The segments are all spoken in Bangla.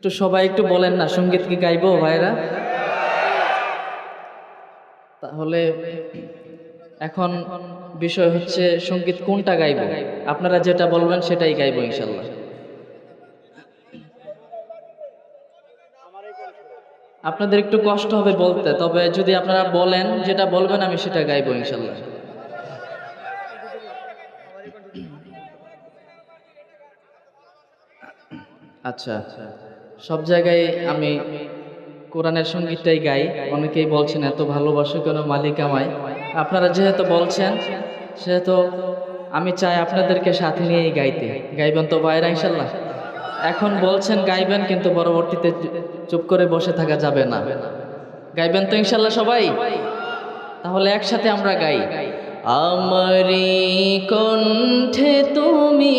একটু সবাই একটু বলেন না, সংগীত কি গাইবো ভাইরা? তাহলে এখন বিষয় হচ্ছে সংগীত কোনটা গাইবো? আপনারা যেটা বলবেন সেটাই গাইবো ইনশাল্লাহ। আপনাদের একটু কষ্ট হবে বলতে, তবে যদি আপনারা বলেন যেটা বলবেন আমি সেটা গাইবো ইনশাল্লাহ। আচ্ছা। সব জায়গায় আমি কোরআনের সঙ্গীতটাই গাই। অনেকেই বলছেন, এত ভালোবাসো কেন মালিক আমায়? আপনারা যেহেতু বলছেন, সেহেতু আমি চাই আপনাদেরকে সাথে নিয়েই গাইতে। গাইবেন তো ভাইরা, ইনশাল্লাহ। এখন বলছেন গাইবেন, কিন্তু পরবর্তীতে চুপ করে বসে থাকা যাবে না। গাইবেন তো ইনশাল্লাহ সবাই? তাহলে একসাথে আমরা গাই। আমারি কণ্ঠে তুমি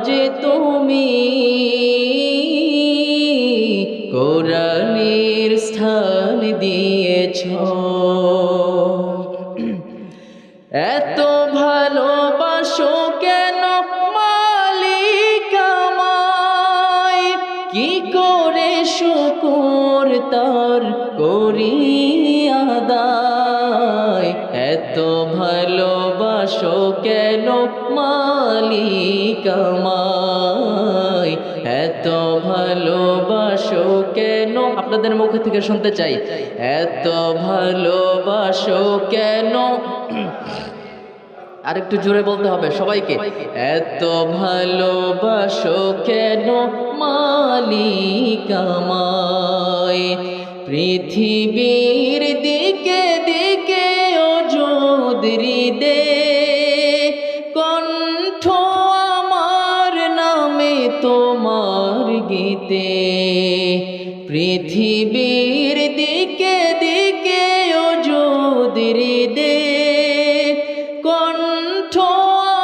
দেরাজ তুমি কোরআনের স্থান দিয়েছ। এত ভালোবাসো কেন মালিক আমায়? কি করে শুকুর তার করি আদায়? এত ভালোবাসো কেন মালিক আমায় এত ভালোবাসো কেন? আপনাদের মুখ থেকে শুনতে চাই। এত ভালোবাসো কেন? আর একটু জোরে বলতে হবে সবাইকে। এত ভালোবাসো কেন? মালিক আমায়। পৃথিবীর দিকে দিকে গীতে। পৃথিবীর দিকে দিকে অযোদরি দে কণ্ঠ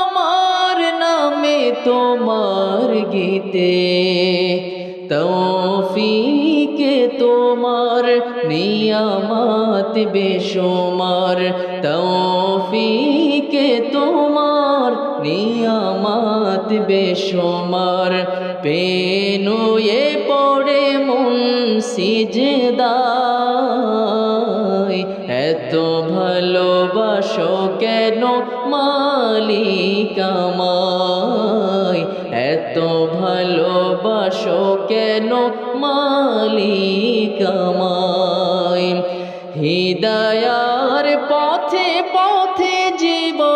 আমার নামে তোমার গীতে। তৌফিকে তোমার নিয়ামত বেশুমার। তৌফিকে তোমার নিয়ামত বেশুমার। পেনুয়ে পড়ে মন সিজদায়। এত ভালোবাসো কেন মালিক আমায় এত ভালোবাসো কেন মালিক আমায় হৃদয়ার পথে পথে জীবন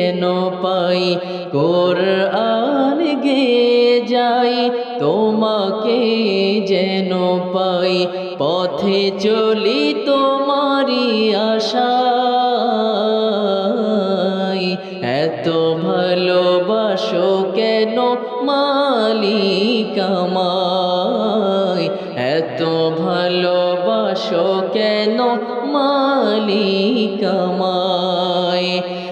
পাই, কোরআন গে যাই, তোমাকে যেন পাই, পথে চলি তোমারি আশা এত ভালোবাসো কেন মালিক আমায়? এত ভালোবাসো কেন মালিক আমায়?